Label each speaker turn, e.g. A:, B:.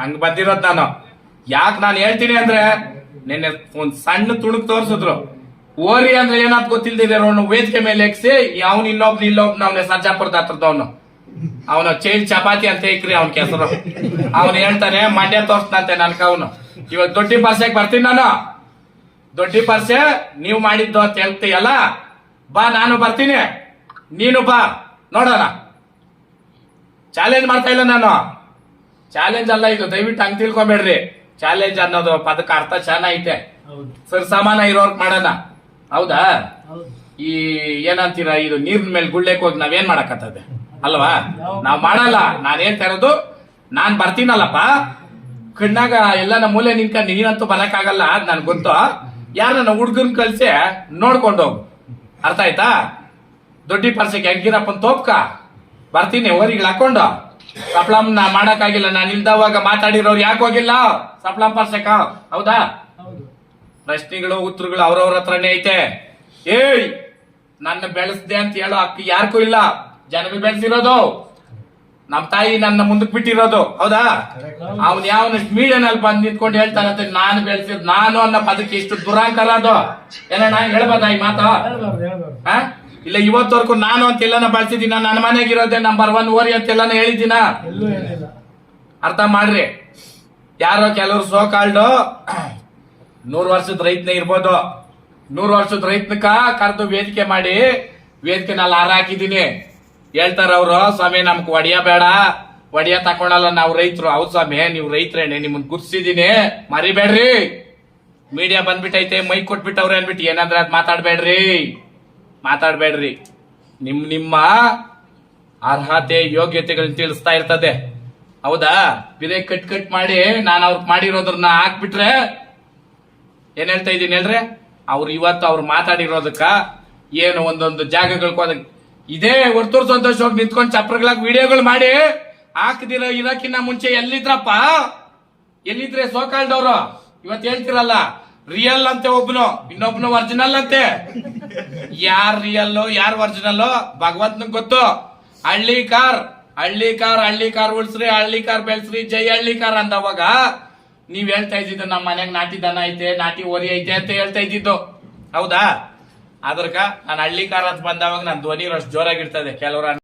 A: ಹಂಗ್ ಬಂದಿರೋದ್ ನಾನು. ಯಾಕೆ ನಾನು ಹೇಳ್ತೀನಿ ಅಂದ್ರೆ ನಿನ್ನೆ ಒಂದ್ ಸಣ್ಣ ತುಣುಕ್ ತೋರಿಸಿದ್ರು. ಓರಿ ಅಂದ್ರೆ ಏನಂತ ಗೊತ್ತಿಲ್ದಿದೆ ಅವನು ವೇದಿಕೆ ಮೇಲೆ ಎಕ್ಸಿ ಅವ್ನು ಇನ್ನೊಬ್ನು ಇಲ್ಲೊಬ್ನ ಅವನ ಸರ್ಜಾಪುರದ ಹತ್ರದವನು ಅವನು. ಚೈಲ್ ಚಪಾತಿ ಅಂತ ಇಕ್ರಿ ಅವನ ಕೆಸರು ಅವನು ಹೇಳ್ತಾನೆ, ಮಂಡ್ಯ ತೋರ್ಸ್ನಂತೆ ನನ್ಕ ಅವನು. ಇವಾಗ ದೊಡ್ಡಿ ಪರ್ಸೆಗೆ ಬರ್ತೀನಿ ನಾನು. ದೊಡ್ಡಿ ಪರ್ಸೆ ನೀವು ಮಾಡಿದ್ದು ಅಂತ ಹೇಳ್ತೀಯಲ್ಲ, ಬಾ, ನಾನು ಬರ್ತೀನಿ. ನೀನು ಬಾ, ನೋಡೋಣ. ಚಾಲೆಂಜ್ ಮಾಡ್ತಾ ಇಲ್ಲ ನಾನು. ಚಾಲೆಂಜ್ ಅಲ್ಲ ಇದು ದಯವಿಟ್ಟು ಹಂಗ್ ತಿಳ್ಕೊಬೇಡ್ರಿ. ಚಾಲೆಂಜ್ ಅನ್ನೋದು ಪದಕ್ಕೆ ಅರ್ಥ ಚೆನ್ನಾಗೈತೆ
B: ಹೌದು.
A: ಸರ್ ಸಮಾನ ಇರೋರ್ಗ್ ಮಾಡೋಣ. ಹೌದಾ? ಈ ಏನಂತೀರ ಇದು ನೀರಿನ ಮೇಲೆ ಗುಳ್ಳೆಕ್ ಹೋಗಿ ನಾವೇನ್ ಮಾಡಕತ್ತದೆ ಅಲ್ವಾ? ನಾವ್ ಮಾಡಲ್ಲ. ನಾನು ಹೇಳ್ತಾ ಇರೋದು ನಾನ್ ಬರ್ತೀನಲ್ಲಪ್ಪ. ಕಣ್ಣಾಗ ಎಲ್ಲ ನಮ್ಮ ಮೂಲೆ ನಿಂತ್ಕೊಂಡು ನೀನಂತೂ ಬರಕ್ಕಾಗಲ್ಲ ನನ್ ಗೊತ್ತು? ಯಾರನ್ನ ಹುಡ್ಗನ್ ಕಳ್ಸಿ ನೋಡ್ಕೊಂಡು ಹೋಗು. ಅರ್ಥ ಆಯ್ತಾ? ದೊಡ್ಡಿ ಪರ್ಸಕ್ಕೆ ಹೆಂಗಿರಪ್ಪನ್ ತೋಪ್ಕ. ಬರ್ತೀನಿ ಓರಿಗಳು ಹಾಕೊಂಡು. ಸಪ್ಲಂ ನಾ ಮಾಡಕ್ಕಾಗಿಲ್ಲ. ನಾನು ಇಲ್ದವಾಗ ಮಾತಾಡಿರೋರು ಯಾಕೆ ಹೋಗಿಲ್ಲ? ಸಪ್ಲಂ ಪರ್ಸಕ ಹೌದಾ? ಪ್ರಶ್ನೆಗಳು ಉತ್ತರಗಳು ಅವ್ರವ್ರ ಹತ್ರನೇ ಐತೆ. ಏಯ್ ನನ್ನ ಬೆಳೆಸ್ದೆ ಅಂತ ಹೇಳೋ ಅಕ್ಕಿ ಯಾರಿಗೂ ಇಲ್ಲ. ಜನಗಳು ಬೆಳೆಸಿರೋದು. ನಮ್ ತಾಯಿ ನನ್ನ ಮುಂದಕ್ ಬಿಟ್ಟಿರೋದು. ಹೌದಾ? ಅವನ್ ಯಾವನ ಮೀಡಿಯನಲ್ಲಿ ಬಂದ್ ನಿಂತ್ಕೊಂಡು ಹೇಳ್ತಾನಂತೆ ನಾನು ಬೆಳೆಸಿದ್ ನಾನು ಅನ್ನೋ ಪದಕ್ಕೆ ಇಷ್ಟು ದುರಾಂಕರ ಅದು. ಏನಣ್ಣ ಹೇಳ್ಬೋದಾ ಈ ಮಾತಾ? ಇಲ್ಲ ಇವತ್ತವರೆಗೂ ನಾನು ಅಂತ ಎಲ್ಲಾನ ಬಳಸಿದ್ದೀನ? ನನ್ನ ಮನೆಗಿರೋದೆ ನಂಬರ್ ಒನ್ ಓರಿ ಅಂತ ಎಲ್ಲಾನ ಹೇಳಿದ್ದೀನ ಅರ್ಥ ಮಾಡ್ರಿ. ಯಾರೋ ಕೆಲವರು ಸೋ ಕಾಲ್ಡು ನೂರು ವರ್ಷದ ರೈತನೇ ಇರ್ಬೋದು. ನೂರು ವರ್ಷದ ರೈತನಕ ಕರೆದು ವೇದಿಕೆ ಮಾಡಿ ವೇದಿಕೆನಲ್ಲ ಹಾರ ಹಾಕಿದೀನಿ ಹೇಳ್ತಾರ ಅವರು ಸ್ವಾಮಿ ನಮ್ಗೆ ಒಡಿಯ ಬೇಡ. ಒಡಿಯ ತಕೊಂಡಲ್ಲ ನಾವು ರೈತರು. ಹೌದು ಸ್ವಾಮಿ ನೀವು ರೈತರೇನೆ ನಿಮ್ಮನ್ನ ಗುರ್ಸಿದೀನಿ ಮರಿಬೇಡ್ರಿ. ಮೀಡಿಯಾ ಬಂದ್ಬಿಟ್ಟೈತೆ ಮೈ ಕೊಟ್ಬಿಟ್ಟವ್ರೆ ಅನ್ಬಿಟ್ಟು ಏನಂದ್ರೆ ಅದ್ ಮಾತಾಡ್ಬೇಡ್ರಿ. ಮಾತಾಡ್ಬೇಡ್ರಿ. ನಿಮ್ ನಿಮ್ಮ ಅರ್ಹತೆ, ಯೋಗ್ಯತೆಗಳನ್ನ ತಿಳಿಸ್ತಾ ಇರ್ತದೆ. ಹೌದಾ? ಬಿರೆ ಕಟ್ ಕಟ್ ಮಾಡಿ ನಾನು ಅವ್ರ ಮಾಡಿರೋದ್ರನ್ನ ಹಾಕ್ಬಿಟ್ರೆ ಏನ್ ಹೇಳ್ತಾ ಇದ್ದೀನಿ ಹೇಳ್ರಿ? ಅವ್ರು ಇವತ್ತು ಅವ್ರು ಮಾತಾಡಿರೋದಕ್ಕ ಏನು ಒಂದೊಂದು ಜಾಗಗಳಿಗೆ ಹೋದಾಗ ಇದೇ ವರ್ತೂರ್ ಸಂತೋಷ ಹೋಗಿ ನಿಂತ್ಕೊಂಡು ಚಪ್ರಗಳಾಗಿ ವಿಡಿಯೋಗಳು ಮಾಡಿ ಹಾಕದಿರ ಇರಕ್ಕಿನ್ನ ಮುಂಚೆ ಎಲ್ಲಿದ್ರಪ್ಪ? ಎಲ್ಲಿದ್ರೆ ಸೋಕಾಲ್ಡವ್ರು ಇವತ್ತು ಹೇಳ್ತಿರಲ್ಲ ರಿಯಲ್ ಅಂತೆ ಒಬ್ನು, ಇನ್ನೊಬ್ನು ಒರಿಜಿನಲ್ ಅಂತೆ. ಯಾರ್ ರಿಯಲ್ ಯಾರ್ ಒರಿಜಿನಲ್ ಭಗವಂತನ ಗೊತ್ತು. ಹಳ್ಳಿ ಕಾರ್ ಹಳ್ಳಿ ಕಾರ್ ಹಳ್ಳಿ ಕಾರ್ ಉಳ್ಸ್ರಿ, ಹಳ್ಳಿ ಕಾರ್ ಬೆಳ್ಸ್ರಿ, ಜೈ ಹಳ್ಳಿ ಕಾರ್ ಅಂದವಾಗ ನೀವ್ ಹೇಳ್ತಾ ಇದ್ದಿದ್ದು ನಮ್ಮ ಮನೆಗ್ ನಾಟಿ ದನ ಐತೆ, ನಾಟಿ ಓರಿ ಐತೆ ಅಂತ ಹೇಳ್ತಾ ಇದ್ದಿದ್ದು. ಹೌದಾ? ಅದ್ರಕ ನಾನು ಹಳ್ಳಿ ಕಾರ್ ಅಂತ ಬಂದವಾಗ ನನ್ನ ಧ್ವನಿ ಅಷ್ಟು ಜೋರಾಗಿರ್ತದೆ ಕೆಲವ್ರ